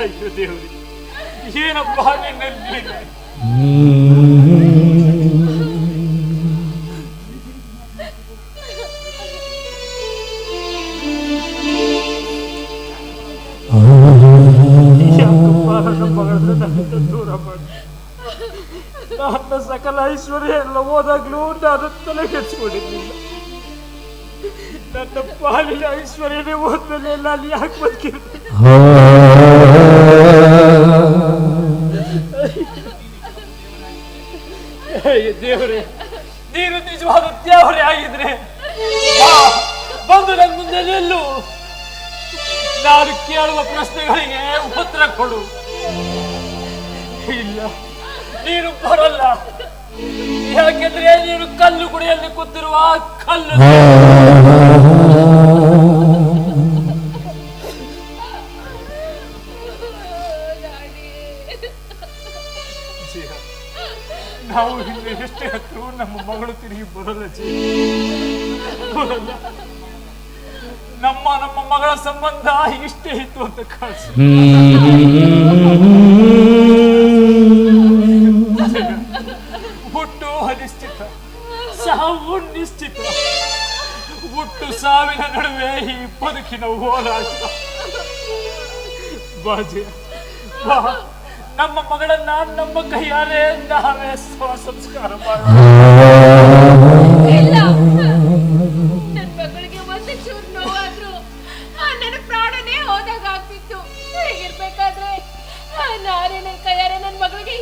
ಅಯ್ಯೋ ಏನಪ್ಪ ನಿನ್ನಲ್ಲಿ ಸಕಲ ಐಶ್ವರ್ಯ ಎಲ್ಲ ಹೋದಾಗ್ಲೂ ನಾನು ತಲೆ ಕೆಡಿಸ್ಕೊಂಡಿರ್ಲಿಲ್ಲ ನನ್ನ ಪಾಲಿನ ಐಶ್ವರ್ಯನೇ ಹೋದ್ಮೇಲೆ ನಾನು ಯಾಕೆ ಬದುಕಿರ್ತೀನಿ ದೇವರೇ, ನೀನು ನಿಜವಾದ ದೇವರೇ ಆಗಿದ್ರೆ ಬಂದು ನನ್ನ ಮುಂದೆ ನಿಲ್ಲು. ನಾನು ಕೇಳುವ ಪ್ರಶ್ನೆಗಳಿಗೆ ಉತ್ತರ ಕೊಡು. ಇಲ್ಲ, ನೀನು ಬರಲ್ಲ. ಯಾಕೆಂದ್ರೆ ನೀನು ಕಲ್ಲು ಗುಡಿಯಲ್ಲಿ ಕೂತಿರುವ ಕಲ್ಲು ನಾವು ಇಲ್ಲಿ ಎಷ್ಟೇ ಹತ್ತು ನಮ್ಮ ಮಗಳು ತಿರುಗಿ ಬರಲ್ಲ ಬರಲ್ಲ. ನಮ್ಮ ನಮ್ಮ ಮಗಳ ಸಂಬಂಧ ಇಷ್ಟೇ ಇತ್ತು ಅಂತ ಕಾಣಿಸ ಹುಟ್ಟು ಅನಿಶ್ಚಿತ ಸಾವು ನಿಶ್ಚಿತ. ಹುಟ್ಟು ಸಾವಿನ ನಡುವೆ ಈ ಬದುಕಿನ ಹೋರಾಟ. ಬಾಜಿ ನಮ್ಮ ಮಗಳನ್ನ ನಮ್ಮ ಕೈಯಾರೆ ನಾವೇ ಸ್ವ ಸಂಸ್ಕಾರ ಮಾಡೋಣ.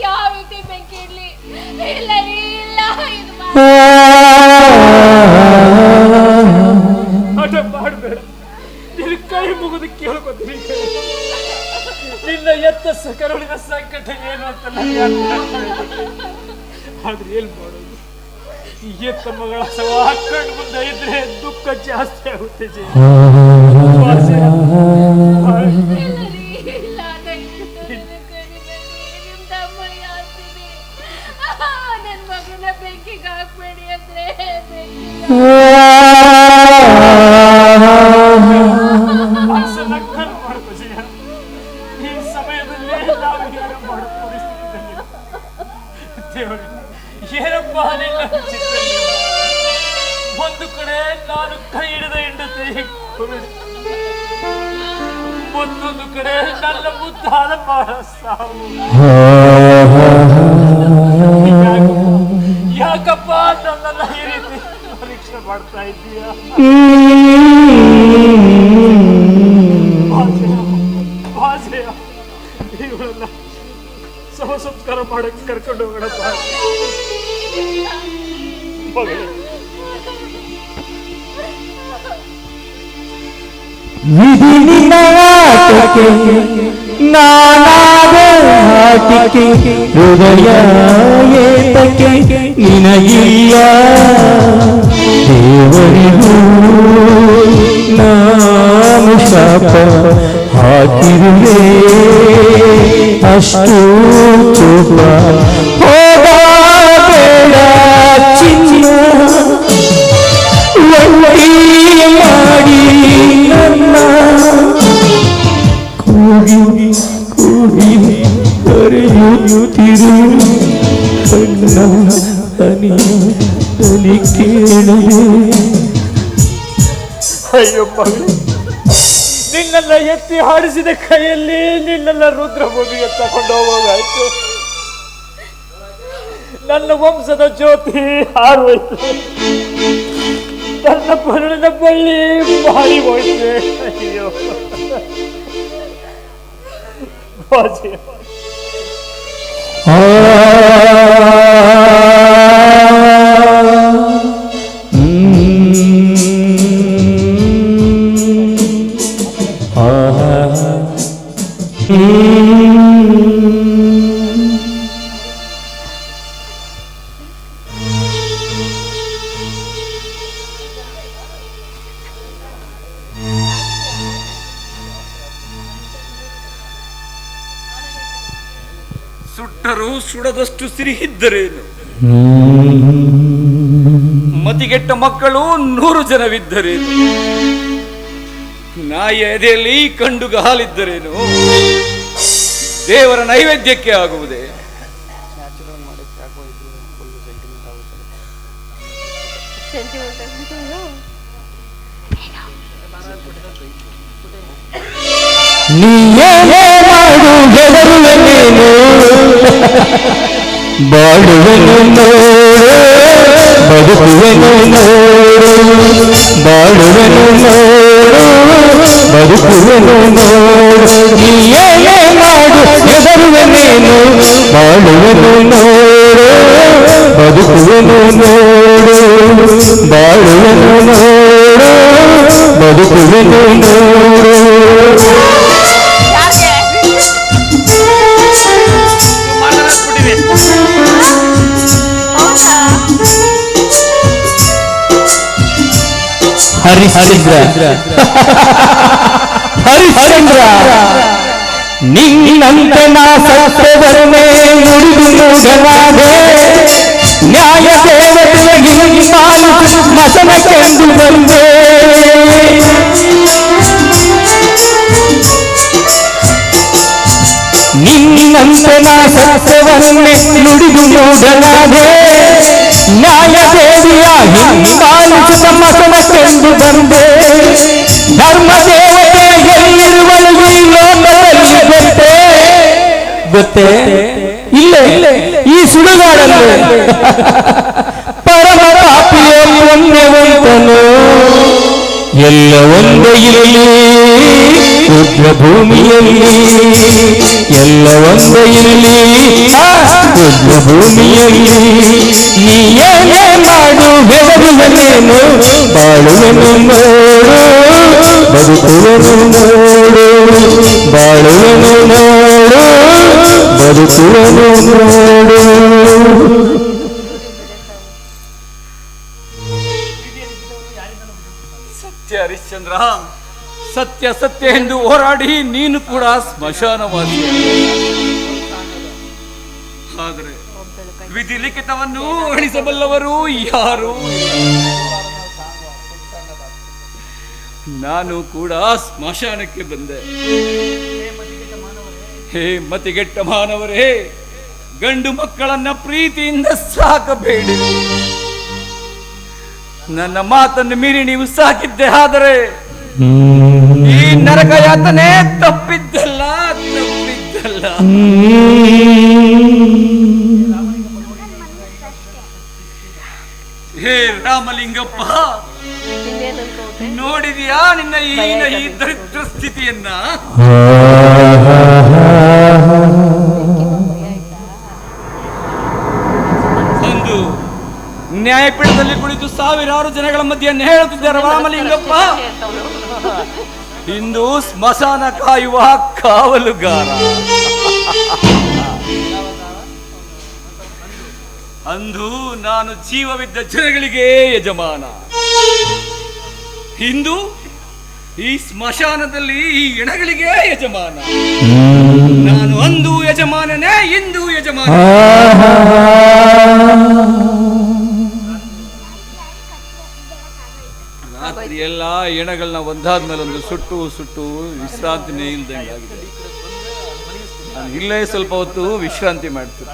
ಯಾವ ರೀತಿ ಬೆಂಕಿ ಇಡ್ಲಿ ಇಲ್ಲ ಇಲ್ಲ ಹಠ ಮಾಡಬೇಡ. ನಿನ್ನ ಕೈ ಮುಗಿದು ಕೇಳ್ಕೊತೀನಿ. ನಿನ್ನ ಎತ್ತ ಸಕರುಳಿನ ಸಂಕಟ ಏನು ಅಂತ ನನಗೆ ಅರ್ಥ ಆಗ್ತಾ ಆದ್ರೆ ಏನ್ ಮಾಡೋದು? ಈ ಎತ್ತ ಮಗಳ ಸವ ಮುಂದೆ ಇದ್ರೆ ದುಃಖ ಜಾಸ್ತಿ ಆಗುತ್ತೆ ವಾಸಿ. ನನ್ನ ಮುದ್ದಾದ ಮಾಡ ಸಾವು ಯಾಕಪ್ಪ- ಯಾಕಪ್ಪ ನನ್ನನ್ನ ಈ ರೀತಿ ಪರೀಕ್ಷೆ ಮಾಡ್ತಾ ಇದ್ದೀಯಾ ಭಾಷೆಯ ಭಾಷೆಯ ಇವಳನ್ನ ಶವ ಸಂಸ್ಕಾರ ಮಾಡಕ್ಕೆ ಕರ್ಕೊಂಡು ಹೋಗೋಣಪ್ಪ ಮಗಳೇ ವಿಧಿನಿನಾಟಕ್ಕೆ ನಾನಾದ ಹಾಟಿಕೆ ಹೃದಯ ಏತಕ್ಕೆ ನಿನಗಿಲ್ಲ ದೇವರಿಗೂ ನಾನು ಶಾಪ ಹಾಕಿರುವೆ ಅಷ್ಟು ಚೂಪ ಹೋಗಬೇಡ ಚಿನ್ನ ಒಳ್ಳೆಯ ಮಾಡಿ ನನ್ನ ಕೂಗಿ ಕೂಗಿ ಕರೆಯುತ್ತಿರು ಕಣ್ಣ ತನಿ ತನಿ ಕೇಳದೆ. ಅಯ್ಯೋ ಮಗಳೇ ನಿನ್ನೆಲ್ಲ ಎತ್ತಿ ಹಾಡಿಸಿದ ಕೈಯಲ್ಲಿ ನಿನ್ನೆಲ್ಲ ರುದ್ರಭೂಮಿಗೆ ತಗೊಂಡು ಹೋಗೋದಾಯ್ತು. ನನ್ನ ವಂಶದ ಜ್ಯೋತಿ ಹಾರೋಯ್ತು ನನ್ನ ಪರಣಿನ ಬಳ್ಳಿ ಬಾಡಿ ಹೋಯ್ತು. ಅಯ್ಯೋ. ಬಾಜಿ ಇದ್ದರೇನು? ಮತಿಗೆಟ್ಟ ಮಕ್ಕಳು ನೂರು ಜನವಿದ್ದರೇನು? ನಾಯಿಯ ಎದೆಯಲ್ಲಿ ಕಂಡುಗ ಹಾಲಿದ್ದರೇನು? ದೇವರ ನೈವೇದ್ಯಕ್ಕೆ ಆಗುವುದೇ? ನೀಯೇನೇ ಮಾಡು ಗೆಲುವೆನೇನು ಬಾಳುವೆನು ನೋಡು ಬದುಕುವೆನು ನೋಡು ಬಾಳುವೆನು ನೋಡು ಬದುಕುವೆನು ನೋಡು ನೀಯೇನೇ ಮಾಡು ಗೆಲುವೆನೇನು ಬಾಳುವೆನು ನೋಡು ಬದುಕುವೆನು ನೋಡು ಬಾಳುವೆನು ನೋಡು ಬದುಕುವೆನು ನೋಡು ಹರಿಶ್ಚಂದ್ರ ಹರಿಶ್ಚಂದ್ರ ನಿನ್ನಂತೆ ನಾ ಸತ್ಯವನ್ನೇ ನುಡಿದು ಮೂಢನಾದೆ ನ್ಯಾಯ ದೇವತೆಯ ಹಿಂಪಾಲಿಸು ಮಸನಕ್ಕೆಂದು ಬಂದೆ ನಿನ್ನಂತೆ ನಾ ಸತ್ಯವನ್ನೇ ನುಡಿದು ಮೂಢನಾದೆ ನ್ಯಾಯ ದೇವಿಯ ಹಿಂಪಾಲಿಸುತ್ತ ಮಸನಕ್ಕೆಂದು ಬಂದೆ ಧರ್ಮ ದೇವತೆ ಎಲ್ಲಿರುವಳು ಈ ಲೋಕದಲ್ಲಿ ಗೊತ್ತೇ ಗೊತ್ತೇ ಇಲ್ಲೇ ಈ ಸುಡುಗಾಡಲ್ಲಿ ಪರಮ ಪಾಪಿಯ ಪುಣ್ಯವಂತನು ಎಲ್ಲ ಒಂದೇ ಇಲ್ಲಿ ಉಗ್ರ ಭೂಮಿಯಲ್ಲಿ ಎಲ್ಲ ಒಂದೇ ಇಲ್ಲಿ ಆ, ಉಗ್ರ ಭೂಮಿಯಲ್ಲಿ ನೀಯೇನೇ ಮಾಡು ಬೆಳಗುವನೇನು ಬಾಳುವೆನು ನೋಡು ಬದುಕುವೆನು ನೋಡು ಬಾಳುವೆನು ನೋಡು ಬದುಕುವೆನು ನೋಡು ಸತ್ಯ ಹರಿಶ್ಚಂದ್ರ ಸತ್ಯ ಸತ್ಯ ಎಂದು ಹೋರಾಡಿ ನೀನು ಕೂಡ ಸ್ಮಶಾನವಾದಿ. ಆದರೆ ವಿಧಿ ಲಿಖಿತವನ್ನು ಉಳಿಸಬಲ್ಲವರು ಯಾರು? ನಾನು ಕೂಡ ಸ್ಮಶಾನಕ್ಕೆ ಬಂದೆ. ಹೇ ಮತಿಗೆಟ್ಟ ಮಾನವರೇ, ಗಂಡು ಮಕ್ಕಳನ್ನ ಪ್ರೀತಿಯಿಂದ ಸಾಕಬೇಡಿ. ನನ್ನ ಮಾತನ್ನು ಮೀರಿ ನೀವು ಸಾಕಿದ್ದೆ, ಆದರೆ ಈ ನರಕ ಯಾತನೆ ತಪ್ಪಿದ್ದಲ್ಲ ತಪ್ಪಿದ್ದಲ್ಲ. ಹೇ ರಾಮಲಿಂಗಪ್ಪ ನೋಡಿದ್ಯಾ ನಿನ್ನ ಈಗಿನ ಈ ದರಿದ್ರ ಸ್ಥಿತಿಯನ್ನ? ಒಂದು ನ್ಯಾಯಪೀಠದಲ್ಲಿ ಕುಳಿತು ಸಾವಿರಾರು ಜನಗಳ ಮಧ್ಯೆ ಹೇಳುತ್ತಿದ್ದಾರೆ ರಾಮಲಿಂಗಪ್ಪ ಇಂದು ಸ್ಮಶಾನ ಕಾಯುವ ಕಾವಲುಗಾರ. ಅಂದು ನಾನು ಜೀವವಿದ್ದ ಜನಗಳಿಗೆ ಯಜಮಾನ. ಇಂದು ಈ ಸ್ಮಶಾನದಲ್ಲಿ ಈ ಎಣಗಳಿಗೆ ಯಜಮಾನ. ನಾನು ಅಂದು ಯಜಮಾನನೇ, ಇಂದು ಯಜಮಾನ. ರಾತ್ರಿ ಎಲ್ಲ ಎಣಗಳನ್ನ ಒಂದಾದ್ಮೇಲೆ ಒಂದು ಸುಟ್ಟು ಸುಟ್ಟು ವಿಶ್ರಾಂತಿನೇ ಇಲ್ದಂಗೆ ನಾನು ಇಲ್ಲೇ ಸ್ವಲ್ಪ ಹೊತ್ತು ವಿಶ್ರಾಂತಿ ಮಾಡ್ತೀನಿ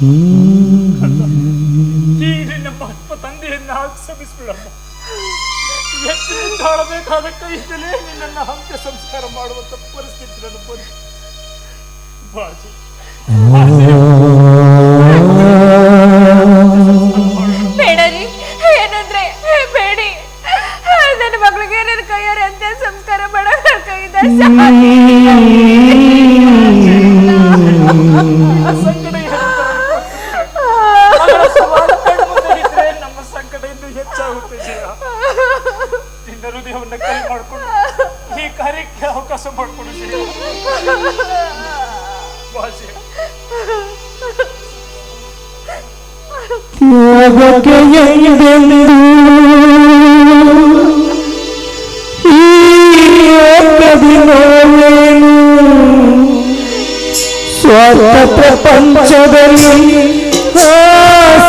ಈ ನಿನ್ನ ಮಹತ್ವ ತಂದೆಯನ್ನ ಕ್ಷಮಿಸ್ಬಿಡಮ್ಮ ಎಷ್ಟು ತಾಳಬೇಕಾದ ಕೈಯಿಂದಲೇ ನಿನ್ನನ್ನು ಅಂತ್ಯ ಸಂಸ್ಕಾರ ಮಾಡುವಂತ ಪರಿಸ್ಥಿತಿ ನನ್ನ ಬಂತು ಬಾಜಿ ಬೇಡ ರೀ ಏನಂದ್ರೆ ಬೇಡಿ. ನನ್ನ ಮಗಳಿಗೆ ನನ್ನ ಕೈಯಾರೆ ಅಂತ ಸಂಸ್ಕಾರ ಮಾಡೋ ಕೈಯಿಂದ ತ್ಯಾಗಕ್ಕೆ ಎಂದೆಂದು? ಈ ಏಕದಿ ನೋವೇನು ಸ್ವಾರ್ಥ ಪ್ರಪಂಚದಲ್ಲಿ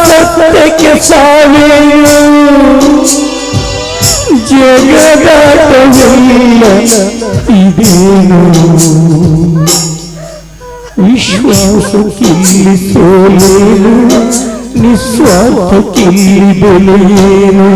ಸತ್ಯಕ್ಕೆ ಸಾವೇನು? ಜಗದಾಟವಿಲ್ಲ ಇದೇನು? ವಿಶ್ವಾಸಕ್ಕಿಲ್ಲಿ ಸೋಲೇನು? నిస్వార్థ కీడులేను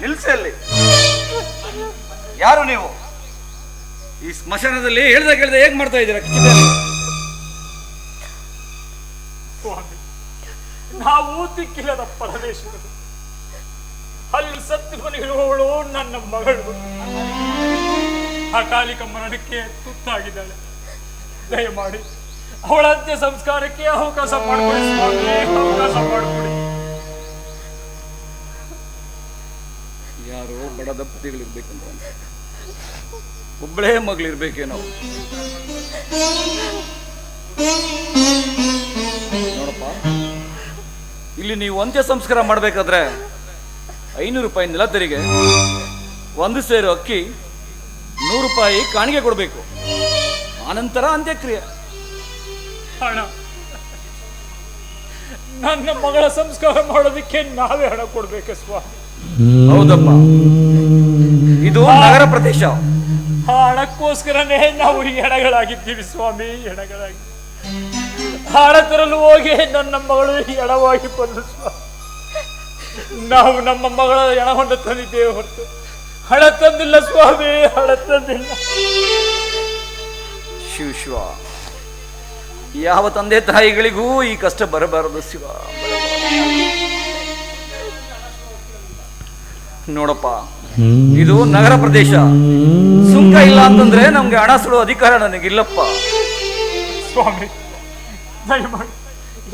ನಿಲ್ಸಲ್ಲಿ ಯಾರು ನೀವು? ಈ ಸ್ಮಶಾನದಲ್ಲಿ ಹೇಳ್ದ ಕೇಳ್ದ ಹೇಗ್ ಮಾಡ್ತಾ ಇದ್ದೀರಾ ಅಕಾಲಿಕ ಮರಣಕ್ಕೆ ತುತ್ತಾಗಿದ್ದಾಳೆ. ದಯಮಾಡಿ ಅವಳ ಅಂತ್ಯ ಸಂಸ್ಕಾರಕ್ಕೆ ಅವಕಾಶ ಮಾಡಿಕೊಡಿ ಅವಕಾಶ ಮಾಡಿಕೊಡಿ. ಯಾರೋ ಬಡ ದಂಪತಿಗಳಿರ್ಬೇಕಂತ ಒಬ್ಬಳೇ ನಾವು ನೋಡಪ್ಪ, ಇಲ್ಲಿ ನೀವು ಅಂತ್ಯ ಸಂಸ್ಕಾರ ಮಾಡಬೇಕಾದ್ರೆ ಐನೂರು ರೂಪಾಯಿ ನೆಲ ತೆರಿಗೆ ಒಂದು ಸೇರು ಅಕ್ಕಿ ನೂರು ರೂಪಾಯಿ ಕಾಣಿಗೆ ಕೊಡಬೇಕು. ಆನಂತರ ಅಂತ್ಯಕ್ರಿಯೆ. ಹಣ ನನ್ನ ಮಗಳ ಸಂಸ್ಕಾರ ಮಾಡೋದಕ್ಕೆ ನಾವೇ ಹಣ ಕೊಡ್ಬೇಕು ಸ್ವಾಮಿ. ಹೌದಪ್ಪ. ಇದು ನಗರ ಪ್ರದೇಶ. ಆ ಹಣಕ್ಕೋಸ್ಕರನೇ ನಾವು ಈ ಎಡಗಳಾಗಿದ್ದೀವಿ ಸ್ವಾಮಿ ಹೆಣಗಳಾಗಿ. ಹಣ ತರಲು ಹೋಗಿ ನನ್ನ ಮಗಳು ಎಡವಾಗಿ ಬಂದು ಸ್ವಾಮಿ. ನಾವು ನಮ್ಮ ಮಗಳ ಎಣವನ್ನು ತಂದಿದ್ದೇವೆ ಹೊರತು ಹಣ ತಂದಿಲ್ಲ ಸ್ವಾಮಿ ಹಣ ತಂದಿಲ್ಲ ಶಿವ ಶಿವ. ಯಾವ ತಂದೆ ತಾಯಿಗಳಿಗೂ ಈ ಕಷ್ಟ ಬರಬಾರದು ಶಿವ. ನೋಡಪ್ಪ ಇದು ನಗರ ಪ್ರದೇಶ. ಸುಂಕ ಇಲ್ಲ ಅಂತಂದ್ರೆ ನಮ್ಗೆ ಹಣ ಸುಡೋ ಅಧಿಕಾರ ನನಗಿಲ್ಲಪ್ಪ. ಸ್ವಾಮಿ ದಯಮಾಡಿ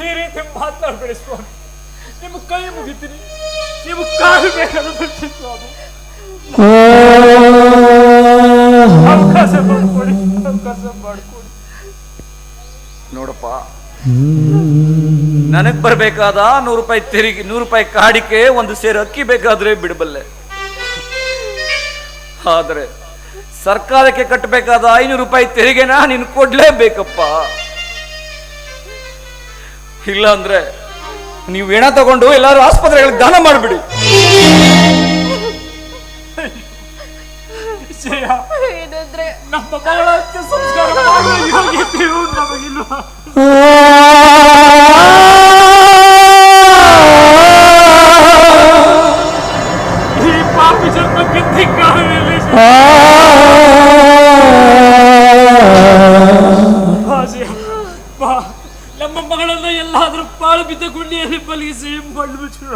ಈ ರೀತಿ ಮಾತನಾಡಬೇಡಿ ಸ್ವಾಮಿ. ನಿಮ್ಮ ಕೈ ಮುಗಿತೀನಿ. ನೀವು ಕಾಲು ಬೇಕಾದ ಸ್ವಾಮಿ. ನೋಡಪ್ಪ. ನನಗ್ ಬರ್ಬೇಕಾದ ನೂರು ರೂಪಾಯಿ ತೆರಿಗೆ, ನೂರು ರೂಪಾಯಿ ಕಾಡಿಕೆ, ಒಂದು ಸೇರು ಅಕ್ಕಿ ಬೇಕಾದ್ರೆ ಬಿಡಬಲ್ಲೆ. ಆದ್ರೆ ಸರ್ಕಾರಕ್ಕೆ ಕಟ್ಟಬೇಕಾದ ಐನೂರು ರೂಪಾಯಿ ತೆರಿಗೆನ ನೀನು ಕೊಡ್ಲೇಬೇಕಪ್ಪ. ಇಲ್ಲ ಅಂದ್ರೆ ನೀವು ಏನ ತಗೊಂಡು ಎಲ್ಲಾರು ಆಸ್ಪತ್ರೆಗಳಿಗೆ ದಾನ ಮಾಡಿಬಿಡಿ. ಜಯ ಏನಂದ್ರೆ ನಮ್ಮ ಮಗಳ ಸಂಸ್ಕಾರ ಮಾಡುವ ಯೋಗ್ಯತೆಯು ನಮಗಿಲ್ವಾ? ಈ ಪಾಪಿ ಜನ್ಮಕ್ಕೆ ಬಾ ನಮ್ಮ ಮಗಳನ್ನ ಎಲ್ಲಾದರೂ ಪಾಳು ಬಿದ್ದ ಗುಂಡಿಯಲ್ಲಿ ಮಲಗಿಸಿ ಮಣ್ಣು ಮುಚ್ಚುವ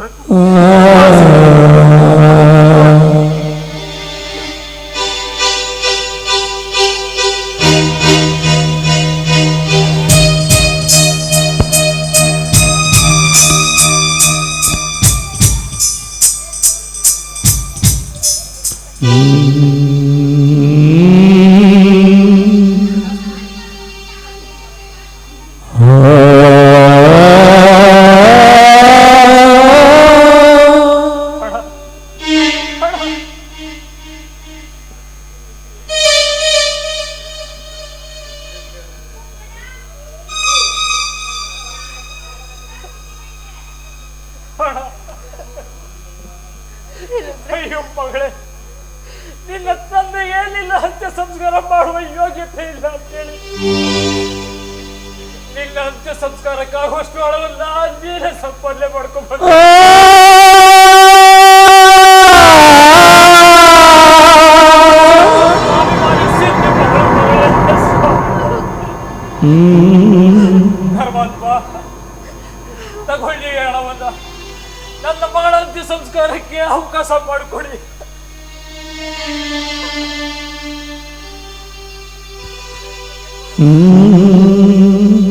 ಅಯ್ಯೋ ಮಗಳೇ ನಿನ್ನ ತಂದೆ ಏನಿಲ್ಲ ಅಂತ್ಯ ಸಂಸ್ಕಾರ ಮಾಡುವ ಯೋಗ್ಯತೆ ಇಲ್ಲ ಅಂತೇಳಿ ನಿನ್ನ ಅಂತ್ಯ ಸಂಸ್ಕಾರಕ್ಕಾಗುವಷ್ಟು ಹಣವನ್ನ ನೀನೇ ಸಂಪಾದನೆ ಮಾಡ್ಕೊಂಡ್ಬಂದ ಧರ್ಮಾತ್ಮ ತಗೊಳ್ಳಿ ಹಣವನ್ನ. ನನ್ನ ಮಗಳ ಅಂತ್ಯ ಸಂಸ್ಕಾರಕ್ಕೆ ಅವಕಾಶ ಮಾಡಿಕೊಡಿ ಏನಂದ್ರೆ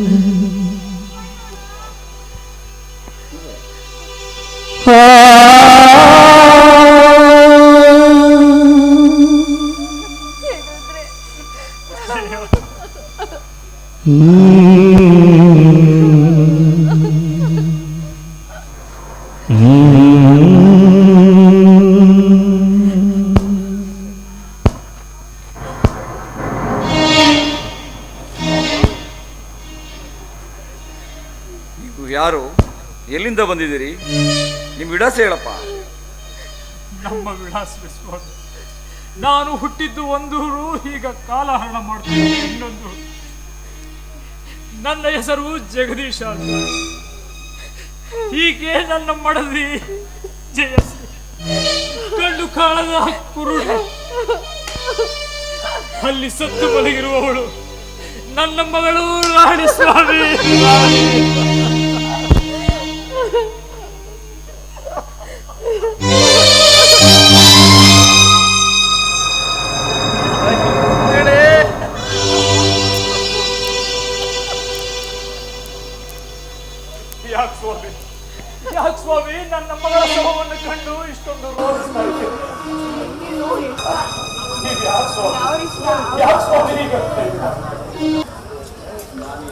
ನಾನು ಒಂದೂರು ಈಗ ಕಾಲಹರಣ ಮಾಡ್ತೀನಿ ಇನ್ನೊಂದು ನನ್ನ ಹೆಸರು ಜಗದೀಶ ಅಂತ. ಹೀಗೆ ನನ್ನ ಮಡದಿ ಜಯಶ್ರೀ ಕಾಳದ ಕುರುಡು. ಅಲ್ಲಿ ಸತ್ತು ಮಲಗಿರುವವಳು. ನನ್ನ ಮಗಳು ರಾಣಿ ಸ್ವಾಮಿ.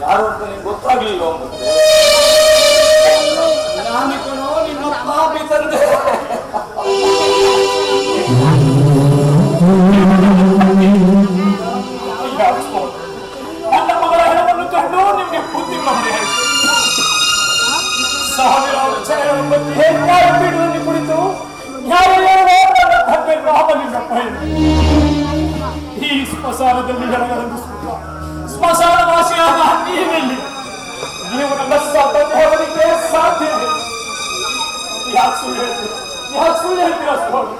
ನಾನು ಯಾರು ಅಂತ ನಿಮ್ಗೆ ಗೊತ್ತಾಗ್ಲಿಲ್ಲ ಮತ್ತೆ ಹೇಳ್ತೀರಾ ಸ್ವಾಮಿ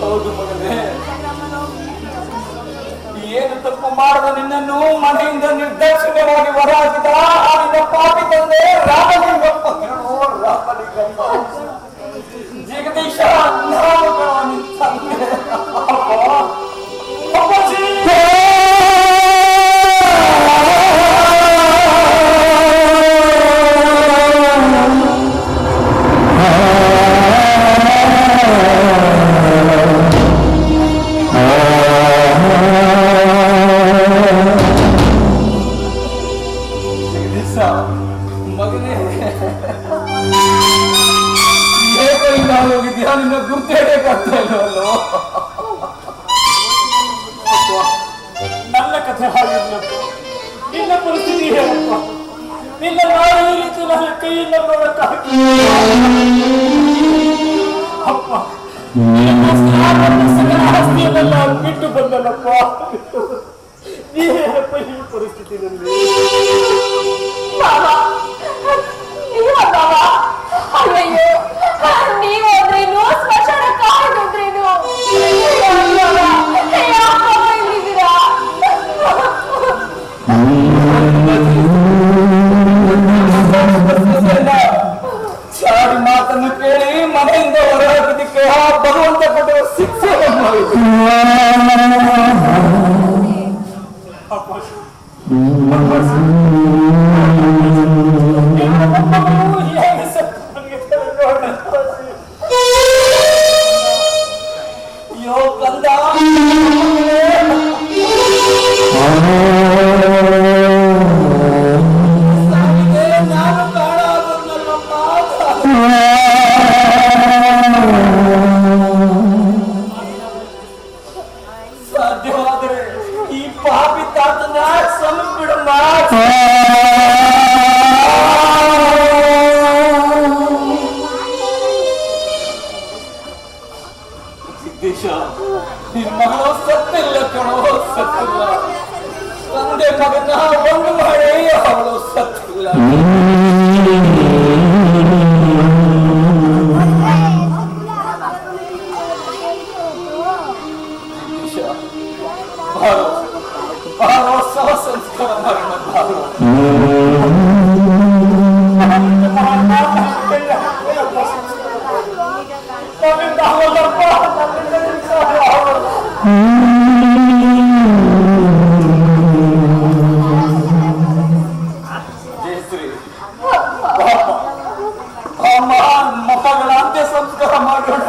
ಹೌದು ಮಗನೇ ಏನು ತಪ್ಪು ಮಾಡದ ನಿನ್ನನ್ನು ಮನೆಯಿಂದ ನಿರ್ದೇಶನವಾಗಿ ಹೊರಹಾಕಿದ ಆ ನಿನ್ನ ಪಾಪಿ ತಂದೆ ರಾಮಲಿಂಗಪ್ಪ. ರಾಮಲಿಂಗಪ್ಪ. ಜಗದೀಶ, ನಾವು ಗುರ್ತೇ ಗುರ್ತೇಬೇಕಾಗ್ತಾ ನನ್ನ ಕಥೆ ಹಾಗಿಲ್ಲಪ್ಪ ನಿನ್ನ ಪರಿಸ್ಥಿತಿ ಹೇಳಪ್ಪ. ನಿನ್ನ ನಾಳೆ ರೀತಿ ನನ್ನ ಕೈಯಿಂದ ಬರಕ್ಕಾಗಿ ಬಿಟ್ಟು ಬಂದಲ್ಲಪ್ಪ ನೀ ಈ ಪರಿಸ್ಥಿತಿಯಲ್ಲಿ ನೀ ಅಯ್ಯೋ ನೀವ್ ಹೋದ್ರೇನು ಸ್ಮಶಾನ ಕಾಡ್ರೇನು ಚಾರಿ ಮಾತನ್ನು ಕೇಳಿ ಮನೆಯಿಂದ ಹೊರಹಾಕಿದ್ದಕ್ಕೆ ಆ ಭಗವಂತ ಕೊಟ್ಟಿರುವ ಶಿಕ್ಷೆ ಅಪ್ಪ ಮಗನ ಒಂದು ಮಳೆಯ ಅವಳು ಸತ್ತಲ್ಲ ಅಮ್ಮ ಮಪ್ಪಗಳ ಅಂತ್ಯ ಸಂಸ್ಕಾರ ಮಾಡೋಣ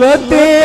Let's